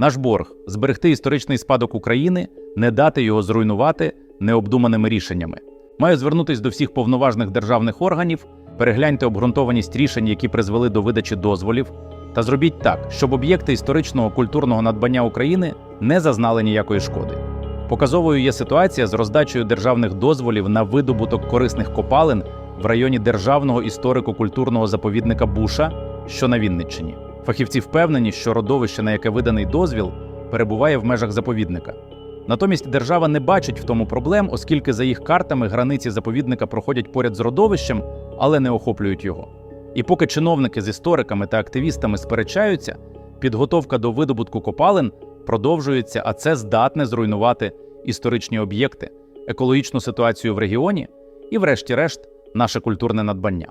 Наш борг зберегти історичний спадок України, не дати його зруйнувати необдуманими рішеннями. Маю звернутися до всіх повноважних державних органів, перегляньте обґрунтованість рішень, які призвели до видачі дозволів, та зробіть так, щоб об'єкти історичного культурного надбання України не зазнали ніякої шкоди. Показовою є ситуація з роздачею державних дозволів на видобуток корисних копалин в районі державного історико-культурного заповідника Буша, що на Вінниччині. Фахівці впевнені, що родовище, на яке виданий дозвіл, перебуває в межах заповідника. Натомість держава не бачить в тому проблем, оскільки за їх картами границі заповідника проходять поряд з родовищем, але не охоплюють його. І поки чиновники з істориками та активістами сперечаються, підготовка до видобутку копалин продовжується, а це здатне зруйнувати історичні об'єкти, екологічну ситуацію в регіоні і, врешті-решт, наше культурне надбання.